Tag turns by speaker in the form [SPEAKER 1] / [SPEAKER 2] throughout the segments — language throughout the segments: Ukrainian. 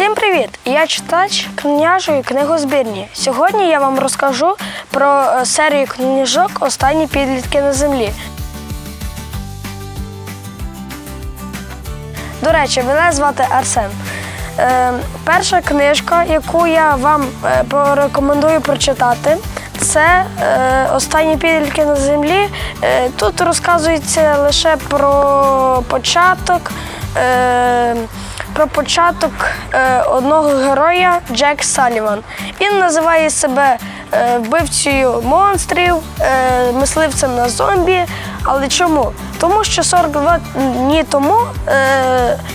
[SPEAKER 1] Всім привіт! Я читач княжої книгозбірні. Сьогодні я вам розкажу про е, серію книжок Останні підлітки на землі. До речі, мене звати Арсен. Е, перша книжка, яку я вам е, порекомендую прочитати, це Останні підлітки на землі. Тут розказується лише про початок. Про початок е, одного героя Джек Саліван. Він називає себе е, вбивцею монстрів, е, мисливцем на зомбі. Але чому? Тому що 42 дні тому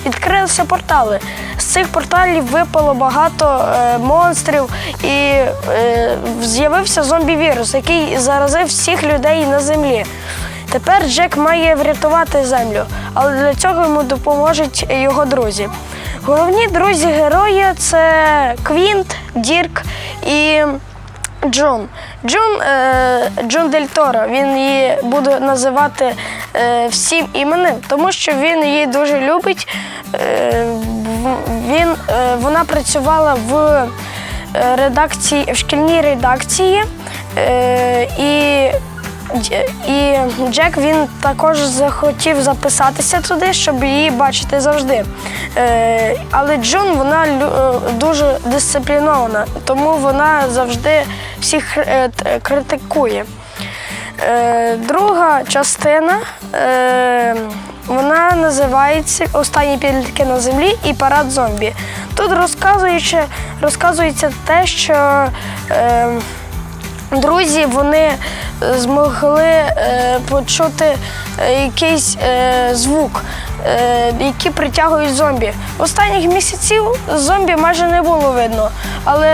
[SPEAKER 1] відкрилися портали. З цих порталів випало багато монстрів і з'явився зомбі-вірус, який заразив всіх людей на землі. Тепер Джек має врятувати землю, але для цього йому допоможуть його друзі. Головні друзі героя це Квінт, Дірк і Джун. Джун, е, Джун Дель Торо. Він її буде називати е, всім іменем, тому що він її дуже любить. Е, він, е, вона працювала в е, редакції, в шкільній редакції. Е, і І Джек він також захотів записатися туди, щоб її бачити завжди. Е, але Джун вона е, дуже дисциплінована, тому вона завжди всіх е, критикує. Друга частина вона називається Останні підлітки на землі і парад зомбі. Тут розказуючи, розказується те, що друзі вони змогли е, почути е, якийсь е, звук, який притягують зомбі. Останніх місяців зомбі майже не було видно, але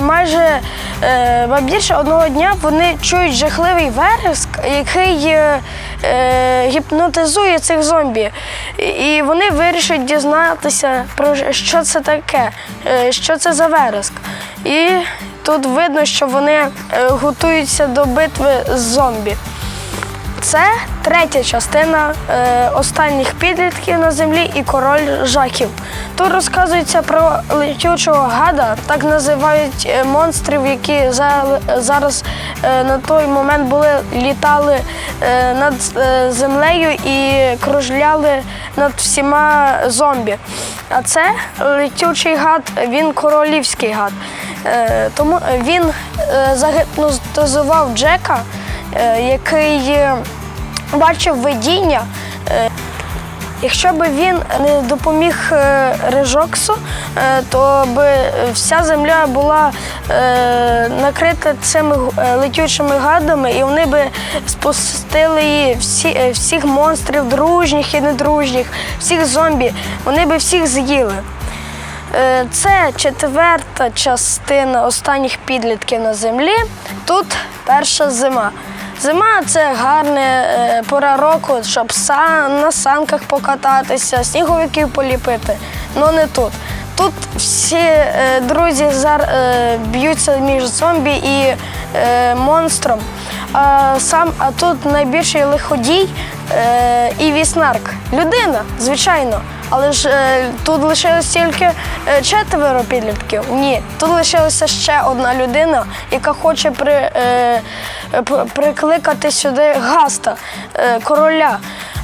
[SPEAKER 1] майже більше одного дня вони чують жахливий вереск, який гіпнотизує цих зомбі. І вони вирішать дізнатися про що це таке, що це за вереск. І тут видно, що вони е, готуються до битви з зомбі. Це третя частина е, останніх підлітків на землі і король жахів. Тут розказується про летючого гада, так називають е, монстрів, які за, зараз е, на той момент були літали е, над е, землею і кружляли над всіма зомбі. А це летючий гад, він королівський гад. Е, тому він е, загіпнотизував Джека, е, який бачив видіння. Якщо б він не допоміг Режоксу, то б вся земля була накрита цими летючими гадами, і вони б спустили її всі, всіх монстрів, дружніх і недружніх, всіх зомбі. Вони б всіх з'їли. Е, Це четверта частина останніх підлітків на землі. Тут перша зима. Зима це гарна е, пора року, щоб на санках покататися, сніговиків поліпити. Ну не тут. Тут всі е, друзі б'ються між зомбі і монстром. А, сам, а тут найбільший лиходій і віснарк. Людина, звичайно. Але ж е, тут лишилось тільки е, четверо підлітків. Ні, тут лишилася ще одна людина, яка хоче при, е, п- прикликати сюди гаста, е, короля.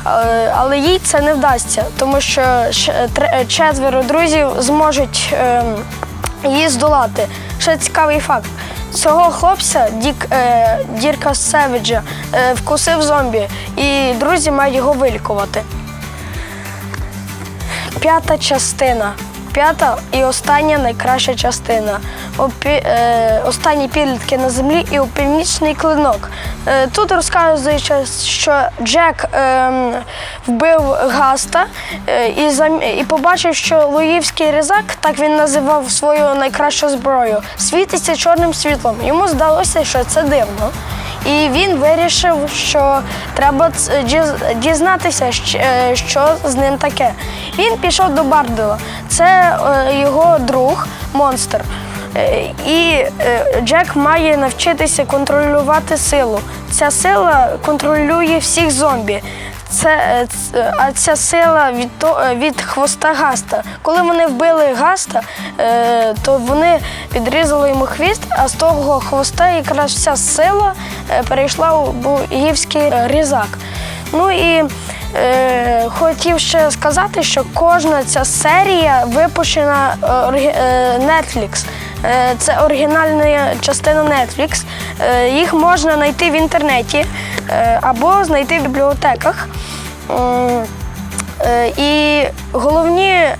[SPEAKER 1] Е, але їй це не вдасться, тому що щ- тре- четверо друзів зможуть е, її здолати. Ще цікавий факт. Цього хлопця, Дік, е, Дірка Севіджа, е, вкусив зомбі, і друзі мають його вилікувати. П'ята частина. П'ята і остання найкраща частина. Опі... Е, останні підлітки на землі і північний клинок. Е, тут розказується, що Джек ем, вбив Гаста е, і, зам... і побачив, що Луївський різак, так він називав свою найкращу зброю, світиться чорним світлом. Йому здалося, що це дивно. І він вирішив, що треба дізнатися, е, що з ним таке. Він пішов до Бардела. Це е, його друг, монстр. Е, І е, Джек має навчитися контролювати силу. Ця сила контролює всіх зомбі. це, а ця сила від, від хвоста Гаста. Коли вони вбили Гаста, то вони відрізали йому хвіст, а з того хвоста якраз вся сила перейшла у боївський е, різак. Ну і е, хотів ще сказати, що кожна ця серія випущена е, Netflix. Е, Це оригінальна частина Netflix. Е, Їх можна знайти в інтернеті е, або знайти в бібліотеках. Е, І головні е,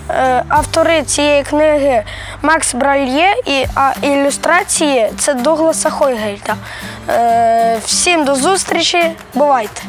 [SPEAKER 1] автори цієї книги Макс Бральє і а ілюстрації це Дугласа Хойгельта. Е, Всім до зустрічі, бувайте!